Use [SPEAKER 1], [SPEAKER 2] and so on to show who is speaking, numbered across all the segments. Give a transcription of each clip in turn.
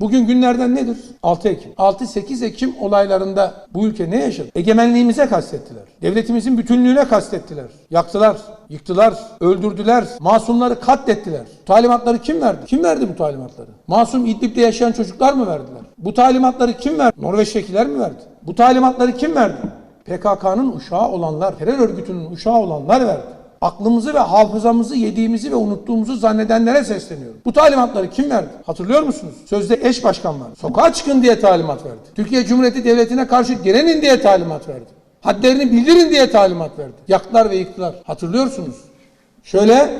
[SPEAKER 1] Bugün günlerden nedir? 6 Ekim. 6-8 Ekim olaylarında bu ülke ne yaşadı? Egemenliğimize kastettiler. Devletimizin bütünlüğüne kastettiler. Yaktılar, yıktılar, öldürdüler, masumları katlettiler. Talimatları kim verdi? Kim verdi bu talimatları? Masum İdlib'de yaşayan çocuklar mı verdiler? Bu talimatları kim verdi? Norveç'tekiler mi verdi? Bu talimatları kim verdi? PKK'nın uşağı olanlar, terör örgütünün uşağı olanlar verdi. Aklımızı ve hafızamızı yediğimizi ve unuttuğumuzu zannedenlere sesleniyorum. Bu talimatları kim verdi? Hatırlıyor musunuz? Sözde eş başkan var. Sokağa çıkın diye talimat verdi. Türkiye Cumhuriyeti Devleti'ne karşı direnin diye talimat verdi. Hadlerini bildirin diye talimat verdi. Yaktılar ve yıktılar. Hatırlıyorsunuz. Şöyle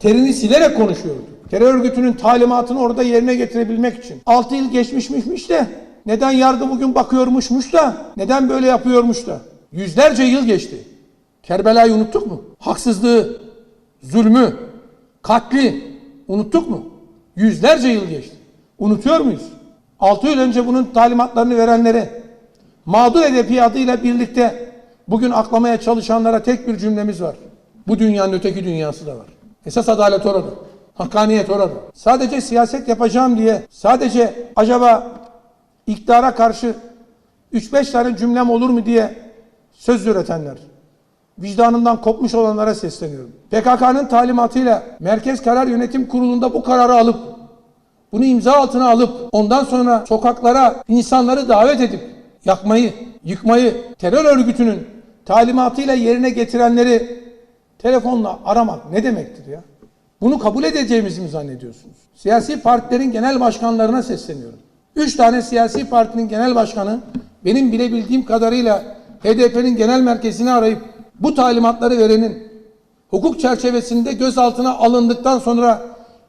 [SPEAKER 1] terini silerek konuşuyordu. Terör örgütünün talimatını orada yerine getirebilmek için. 6 yıl geçmişmişmiş de neden yargı bugün bakıyormuşmuş da neden böyle yapıyormuş da. Yüzlerce yıl geçti. Kerbela'yı unuttuk mu? Haksızlığı, zulmü, katli unuttuk mu? Yüzlerce yıl geçti. Unutuyor muyuz? 6 yıl önce bunun talimatlarını verenlere, mağdur edebi adıyla birlikte bugün aklamaya çalışanlara tek bir cümlemiz var. Bu dünyanın öteki dünyası da var. Esas adalet orada. Hakkaniyet orada. Sadece siyaset yapacağım diye, sadece acaba iktidara karşı 3-5 tane cümlem olur mu diye söz üretenler, vicdanından kopmuş olanlara sesleniyorum. PKK'nın talimatıyla Merkez Karar Yönetim Kurulu'nda bu kararı alıp bunu imza altına alıp ondan sonra sokaklara insanları davet edip yakmayı, yıkmayı terör örgütünün talimatıyla yerine getirenleri telefonla aramak ne demektir ya? Bunu kabul edeceğimizi mi zannediyorsunuz? Siyasi partilerin genel başkanlarına sesleniyorum. Üç tane siyasi partinin genel başkanı benim bilebildiğim kadarıyla HDP'nin genel merkezini arayıp bu talimatları verenin hukuk çerçevesinde gözaltına alındıktan sonra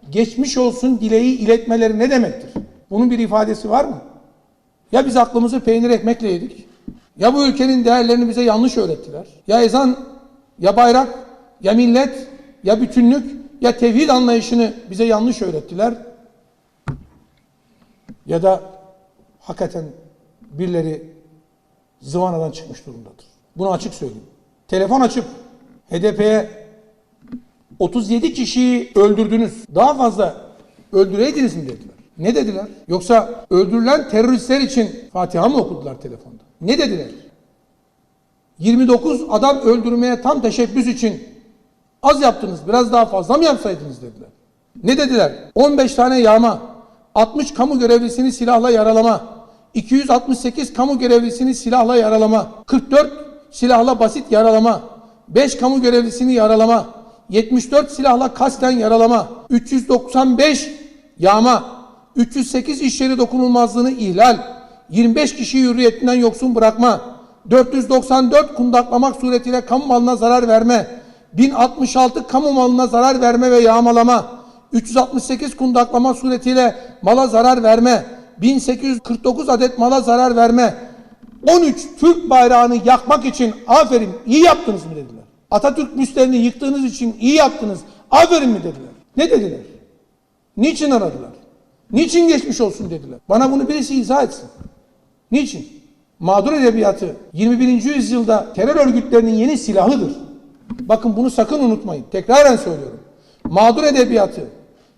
[SPEAKER 1] geçmiş olsun dileği iletmeleri ne demektir? Bunun bir ifadesi var mı? Ya biz aklımızı peynir ekmekle yedik, ya bu ülkenin değerlerini bize yanlış öğrettiler. Ya ezan, ya bayrak, ya millet, ya bütünlük, ya tevhid anlayışını bize yanlış öğrettiler. Ya da hakikaten birileri zıvanadan çıkmış durumdadır. Bunu açık söyleyeyim. Telefon açıp HDP'ye 37 kişiyi öldürdünüz. Daha fazla öldüreydiniz mi dediler. Ne dediler? Yoksa öldürülen teröristler için Fatiha mı okudular telefonda? Ne dediler? 29 adam öldürmeye tam teşebbüs için az yaptınız, biraz daha fazla mı yapsaydınız dediler. Ne dediler? 15 tane yağma, 60 kamu görevlisini silahla yaralama, 268 kamu görevlisini silahla yaralama, 44 silahla basit yaralama, 5 kamu görevlisini yaralama, 74 silahla kasten yaralama, 395 yağma, 308 iş yeri dokunulmazlığını ihlal, 25 kişi hürriyetinden yoksun bırakma, 494 kundaklamak suretiyle kamu malına zarar verme, 1066 kamu malına zarar verme ve yağmalama, 368 kundaklama suretiyle mala zarar verme, 1849 adet mala zarar verme, 13 Türk bayrağını yakmak için aferin iyi yaptınız mı dediler. Atatürk müstlerini yıktığınız için iyi yaptınız. Aferin mi dediler. Ne dediler? Niçin aradılar? Niçin geçmiş olsun dediler. Bana bunu birisi izah etsin. Niçin? Mağdur edebiyatı 21. yüzyılda terör örgütlerinin yeni silahıdır. Bakın bunu sakın unutmayın. Tekraren söylüyorum. Mağdur edebiyatı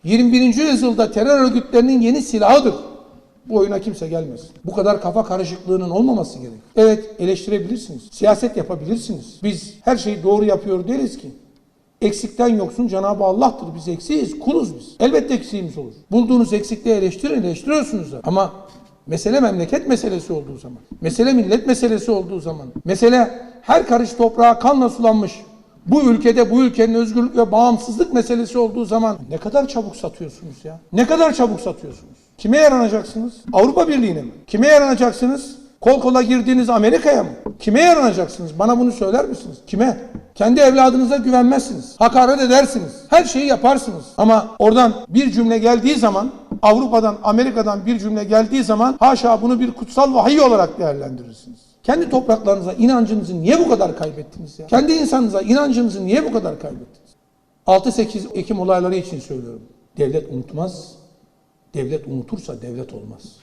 [SPEAKER 1] 21. yüzyılda terör örgütlerinin yeni silahıdır. Bu oyuna kimse gelmesin. Bu kadar kafa karışıklığının olmaması gerek. Evet eleştirebilirsiniz. Siyaset yapabilirsiniz. Biz her şeyi doğru yapıyor değiliz ki. Eksikten yoksun Cenab-ı Allah'tır. Biz eksiyiz, kuluz biz. Elbette eksiğimiz olur. Bulduğunuz eksikliği eleştirin, eleştiriyorsunuz da. Ama mesele memleket meselesi olduğu zaman, mesele millet meselesi olduğu zaman, mesele her karış toprağa kanla sulanmış, bu ülkede bu ülkenin özgürlük ve bağımsızlık meselesi olduğu zaman ne kadar çabuk satıyorsunuz ya? Ne kadar çabuk satıyorsunuz? Kime yaranacaksınız? Avrupa Birliği'ne mi? Kime yaranacaksınız? Kol kola girdiğiniz Amerika'ya mı? Kime yaranacaksınız? Bana bunu söyler misiniz? Kime? Kendi evladınıza güvenmezsiniz. Hakaret edersiniz. Her şeyi yaparsınız. Ama oradan bir cümle geldiği zaman Avrupa'dan, Amerika'dan bir cümle geldiği zaman haşa bunu bir kutsal vahiy olarak değerlendirirsiniz. Kendi topraklarınıza inancınızı niye bu kadar kaybettiniz ya? Kendi insanınıza inancınızı niye bu kadar kaybettiniz? 6-8 Ekim olayları için söylüyorum. Devlet unutmaz. Devlet unutursa devlet olmaz.